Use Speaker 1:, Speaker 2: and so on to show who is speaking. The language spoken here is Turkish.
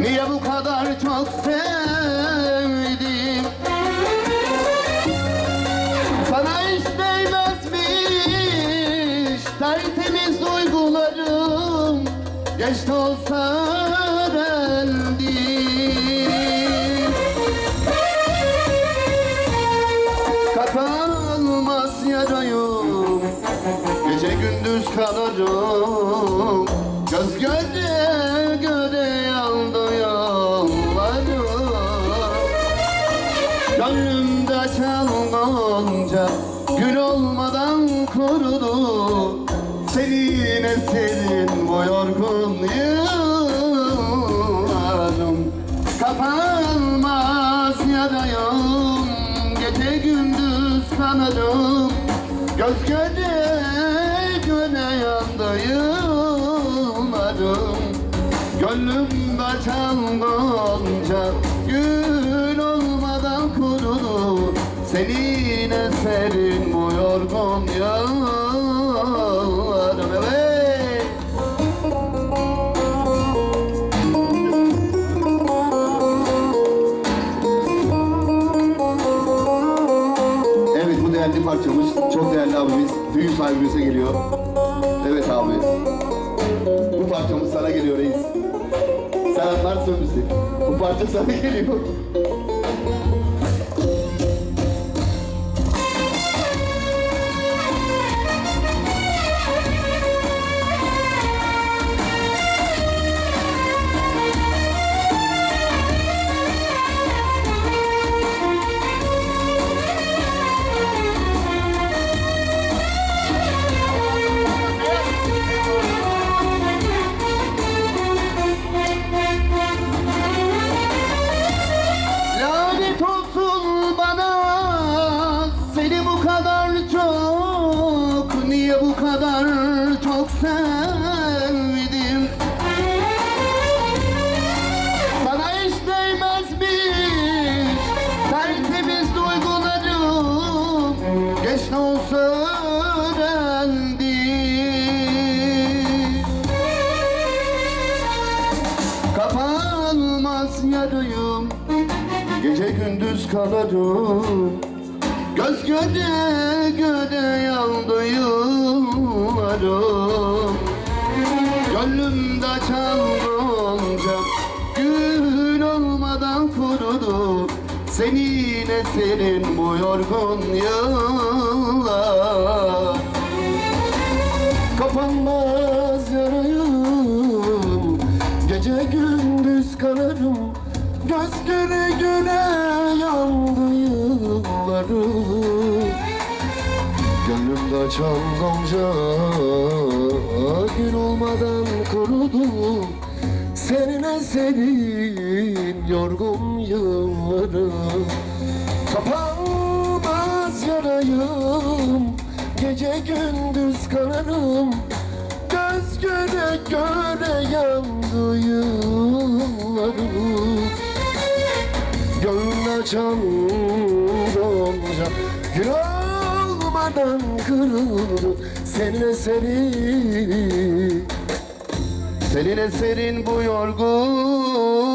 Speaker 1: Niye bu kadar çok sevdim? Sana hiç değmezmiş Tertemiz duygularım. Geç de olsa öğrendim Kapanmaz Gece gündüz kalırım. Göz göre Gönlümde çalınca Gül olmadan kurudu Senin eserin bu yorgun yıllarım. Kapanmaz yarayım Gece gündüz kanarım. Göz göre göre yandı yıllarım. Gönlümde çalınca Senin eserin bu yorgun yıllarım Evet Evet bu değerli parçamız çok değerli abimiz düğün sahibimize geliyor. Evet abi. Bu parçamız sana geliyor reis. Sen anlarsın bizi. Bu parça sana geliyor. Kadar çok sevdim. Sana hiç değmezmiş Tertemiz duygularım Geç ne olsa öğrendim Kapanmaz yarayım Gece gündüz kalarım Göz göre göre yandı kurudu Senin eserin bu yorgun yıllar. Kapanmaz yarayım Gece gündüz kanarım Göz göre göre yandı yıllarım. Gönlümde çal gonca Gün olmadan kurudu Senin eserin yorgun yıllarım Kapanmaz yarayım. Gece gündüz kanarım Göz göre göre yandı yıllarım Gönlüne çalınca Gül olmadan kırıldı Senin eserin. Senin eserin bu yorgun